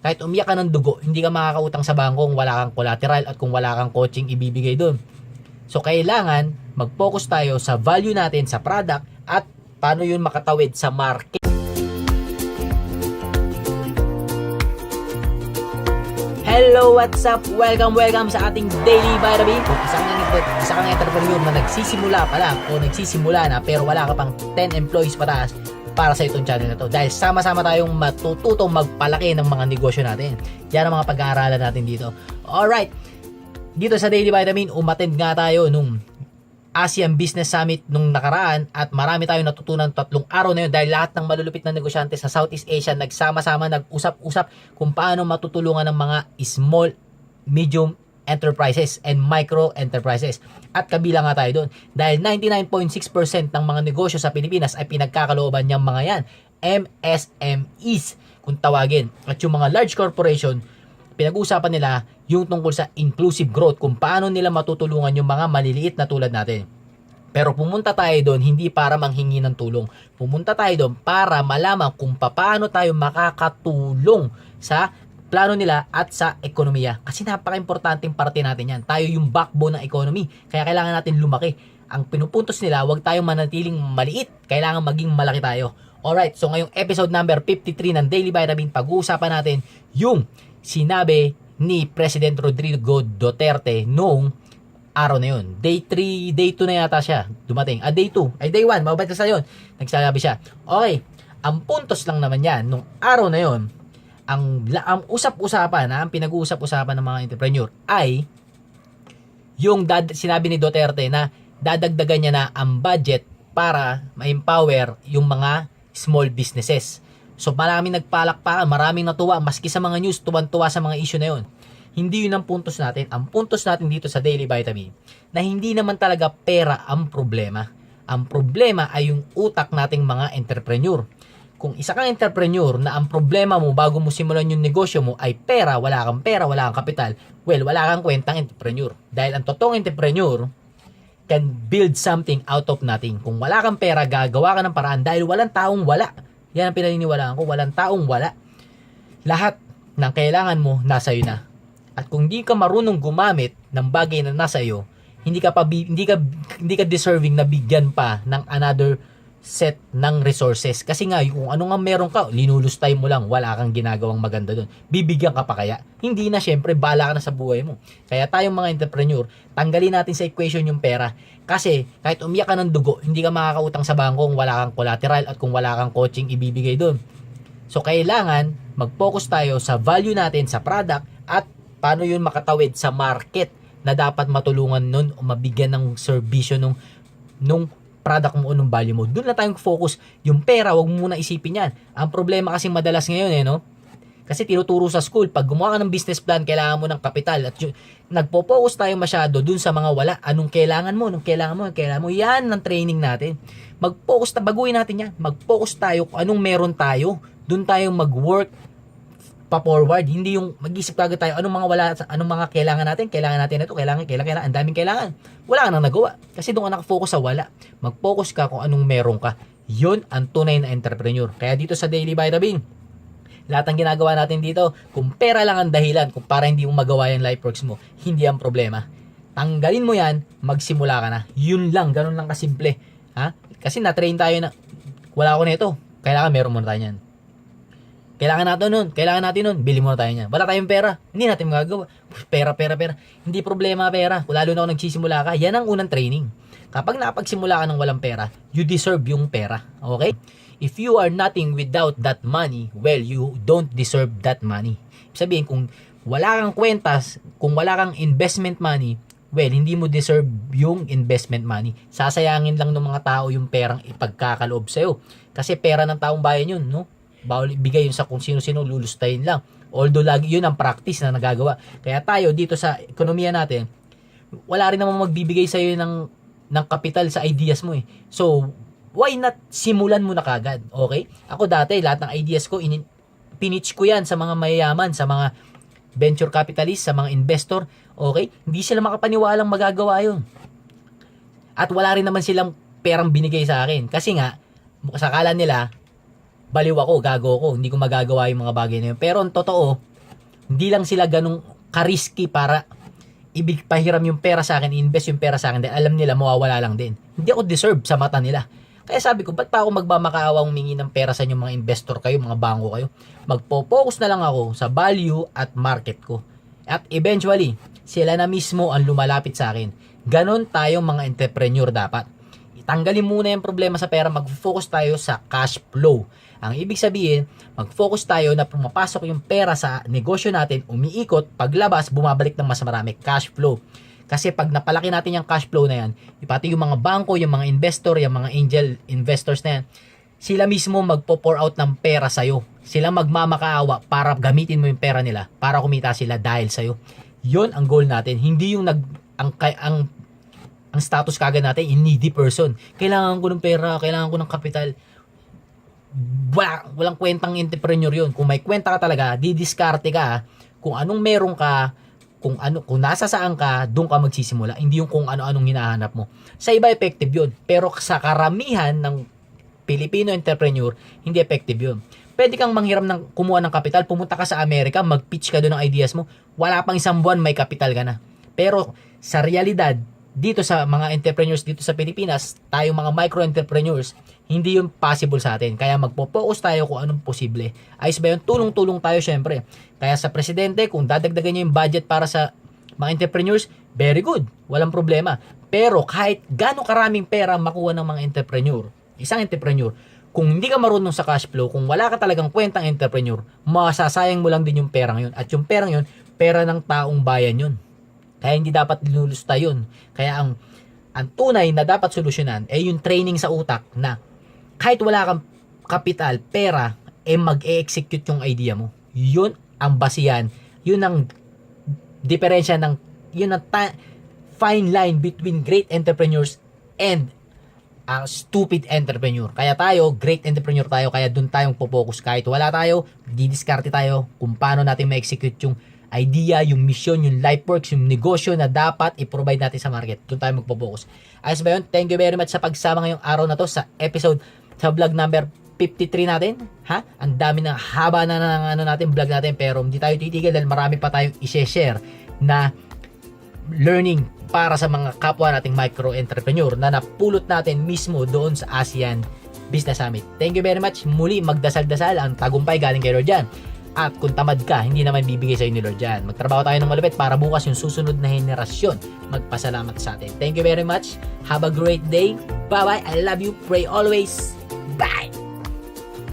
kahit umiyak ka ng dugo, hindi ka makakautang sa bangko kung wala kang collateral at kung wala kang coaching ibibigay doon. So, kailangan mag-focus tayo sa value natin sa product at paano yun makatawid sa market. Hello, what's up? Welcome, welcome sa ating Daily Vitamin. Kung isa kang, isa kang entrepreneur na nagsisimula pa lang o nagsisimula na pero wala ka pang 10 employees pataas para sa itong channel na to. Dahil sama-sama tayong matututong magpalaki ng mga negosyo natin. Yan ang mga pag-aaralan natin dito. Alright, dito sa Daily Vitamin, umattend nga tayo nung ASEAN Business Summit nung nakaraan at marami tayong natutunan tatlong araw na yun dahil lahat ng malulupit na negosyante sa Southeast Asia nagsama-sama, nag-usap-usap kung paano matutulungan ng mga small, medium enterprises and micro enterprises. At kabilang nga tayo doon dahil 99.6% ng mga negosyo sa Pilipinas ay pinagkakalooban niyang mga yan, MSMEs kung tawagin. At yung mga large corporation, pinag-uusapan nila yung tungkol sa inclusive growth, kung paano nila matutulungan yung mga maliliit na tulad natin. Pero pumunta tayo doon hindi para manghingi ng tulong. Pumunta tayo doon para malaman kung paano tayo makakatulong sa plano nila at sa ekonomiya. Kasi napaka-importanting parte natin yan. Tayo yung backbone ng economy. Kaya kailangan natin lumaki. Ang pinupuntos nila, huwag tayong manatiling maliit. Kailangan maging malaki tayo. Alright, so ngayong episode number 53 ng Daily Vitamin, pag-uusapan natin yung sinabi ni President Rodrigo Duterte noong araw na yun. Day 3, day 2 na yata siya dumating. Ah, day 2. Ay, day 1. Mababait sa yun. Nagsasabi siya. Okay, ang puntos lang naman yan, nung araw na yun, ang, ang usap-usapan, ang pinag-uusap-usapan ng mga entrepreneur ay yung dad, sinabi ni Duterte na dadagdagan niya na ang budget para ma-empower yung mga small businesses. So maraming nagpalakpakan, maraming natuwa, maski sa mga news, tuwan-tuwa sa mga issue na yon. Hindi yun ang puntos natin. Ang puntos natin dito sa Daily Vitamin, na hindi naman talaga pera ang problema. Ang problema ay yung utak nating mga entrepreneur. Kung isa kang entrepreneur na ang problema mo bago mo simulan yung negosyo mo ay pera, wala kang pera, wala kang kapital, well, wala kang kwentang entrepreneur. Dahil ang totoong entrepreneur can build something out of nothing. Kung wala kang pera, gagawa ka ng paraan dahil walang taong wala. Yan ang pinaniniwalaan ko, walang taong wala. Lahat ng kailangan mo, nasa iyo na. At kung hindi ka marunong gumamit ng bagay na nasa iyo, hindi ka pa hindi ka hindi ka deserving na bigyan pa ng another set ng resources. Kasi nga, kung ano nga meron ka, linulustay mo lang, wala kang ginagawang maganda doon. Bibigyan ka pa kaya? Hindi na, syempre, bala ka na sa buhay mo. Kaya tayong mga entrepreneur, tanggalin natin sa equation yung pera. Kasi, kahit umiyak ka ng dugo, hindi ka makakautang sa bangko kung wala kang collateral at kung wala kang coaching ibibigay doon. So, kailangan mag-focus tayo sa value natin sa product at paano yun makatawid sa market na dapat matulungan nun o mabigyan ng serbisyo nung, nung product mo o nung value mo. Doon na tayong focus. Yung pera, wag mo muna isipin yan. Ang problema kasi madalas ngayon eh, no? Kasi tinuturo sa school, pag gumawa ka ng business plan, kailangan mo ng kapital. At yun, nagpo-focus tayo masyado dun sa mga wala. Anong kailangan mo? Anong kailangan mo? Anong kailangan mo? Yan ang training natin. Mag-focus na, baguhin natin yan. Mag-focus tayo kung anong meron tayo. Doon tayo mag-work pa-forward. Hindi yung mag-isip kagad tayo, anong mga wala, anong mga kailangan natin, kailangan natin ito, kailangan, kailangan, kailangan, ang daming kailangan. Wala ka nang nagawa. Kasi doon ka nakafocus sa wala. Mag-focus ka kung anong meron ka. Yun ang tunay na entrepreneur. Kaya dito sa Daily Vitamin, lahat ng ginagawa natin dito, kung pera lang ang dahilan kung para hindi mo magawa yung life works mo, hindi ang problema. Tanggalin mo yan, magsimula ka na. Yun lang, ganun lang kasimple. Ha? Kasi na-train tayo na, wala ako nito, kailangan meron muna tayo yan. Kailangan natin nun, kailangan natin nun, bili muna tayo niyan. Wala tayong pera, hindi natin magagawa. Pera, pera, pera. Hindi problema pera. Kung lalo na kung nagsisimula ka, yan ang unang training. Kapag napagsimula ka ng walang pera, you deserve yung pera. Okay? If you are nothing without that money, well, you don't deserve that money. Sabihin, kung wala kang kwentas, kung wala kang investment money, well, hindi mo deserve yung investment money. Sasayangin lang ng mga tao yung perang ipagkakaloob sa'yo. Kasi pera ng taong bayan yun, no? Bawal ibigay yun sa kung sino-sino lulustayin lang. Although lagi yun ang practice na nagagawa. Kaya tayo dito sa ekonomiya natin, wala rin namang magbibigay sa iyo ng ng kapital sa ideas mo eh. So, why not simulan mo na kagad? Okay? Ako dati, lahat ng ideas ko, in, pinitch ko yan sa mga mayayaman, sa mga venture capitalist, sa mga investor. Okay? Hindi sila makapaniwalang magagawa yun. At wala rin naman silang perang binigay sa akin. Kasi nga, sakala nila, baliw ako, gago ako, hindi ko magagawa yung mga bagay na yun. Pero ang totoo, hindi lang sila ganong ka-risky para ibig pahiram yung pera sa akin, invest yung pera sa akin, dahil alam nila mawawala lang din. Hindi ako deserve sa mata nila. Kaya sabi ko, ba't pa ako magmamakaawa humingi ng pera sa inyo mga investor kayo, mga bangko kayo? Magpo-focus na lang ako sa value at market ko. At eventually, sila na mismo ang lumalapit sa akin. Ganon tayong mga entrepreneur dapat. Itanggalin muna yung problema sa pera, mag-focus tayo sa cash flow. Ang ibig sabihin, mag-focus tayo na pumapasok yung pera sa negosyo natin, umiikot, paglabas, bumabalik ng mas marami, cash flow. Kasi pag napalaki natin yung cash flow na yan, pati yung mga bangko, yung mga investor, yung mga angel investors na yan, sila mismo magpo-pour out ng pera sa'yo. Sila magmamakaawa para gamitin mo yung pera nila para kumita sila dahil sa'yo. Yon ang goal natin. Hindi yung nag ang ang ang status kagad natin in needy person. Kailangan ko ng pera, kailangan ko ng kapital. Wala, walang kwentang entrepreneur yun. Kung may kwenta ka talaga, didiskarte ka kung anong meron ka, kung ano kung nasa saan ka, doon ka magsisimula. Hindi yung kung ano-anong hinahanap mo. Sa iba effective yun, pero sa karamihan ng Filipino entrepreneur, hindi effective yun. Pwede kang manghiram ng kumuha ng kapital, pumunta ka sa Amerika, mag-pitch ka doon ng ideas mo, wala pang isang buwan may kapital ka na. Pero sa realidad, dito sa mga entrepreneurs dito sa Pilipinas, tayong mga micro-entrepreneurs, hindi yun possible sa atin. Kaya magpo-focus tayo kung anong posible. Ayos ba yun? Tulong-tulong tayo syempre. Kaya sa presidente, kung dadagdagan niya yung budget para sa mga entrepreneurs, very good. Walang problema. Pero kahit gano'ng karaming pera makuha ng mga entrepreneur, isang entrepreneur, kung hindi ka marunong sa cash flow, kung wala ka talagang kwentang entrepreneur, masasayang mo lang din yung perang yun. At yung perang yun, pera ng taong bayan yun. Kaya hindi dapat linulusta yun. Kaya ang ang tunay na dapat solusyonan ay yung training sa utak na kahit wala kang kapital, pera, eh mag-execute yung idea mo. Yun ang basihan. Yun ang diferensya ng yun ang ta- fine line between great entrepreneurs and ang stupid entrepreneur. Kaya tayo, great entrepreneur tayo, kaya dun tayong popokus. Kahit wala tayo, didiskarte tayo kung paano natin ma-execute yung idea, yung mission, yung life works, yung negosyo na dapat i-provide natin sa market. Doon tayo magpo-focus. Ayos ba yun? Thank you very much sa pagsama ngayong araw na to sa episode sa vlog number 53 natin. Ha? Ang dami na haba na ng ano natin, vlog natin. Pero hindi tayo titigil dahil marami pa tayong i-share na learning para sa mga kapwa nating micro-entrepreneur na napulot natin mismo doon sa ASEAN Business Summit. Thank you very much. Muli, magdasal-dasal ang tagumpay galing kay Lord yan. At kung tamad ka, hindi naman bibigay sa'yo ni Lord yan. Magtrabaho tayo ng malupit para bukas yung susunod na henerasyon magpasalamat sa atin. Thank you very much. Have a great day. Bye-bye. I love you. Pray always. Bye!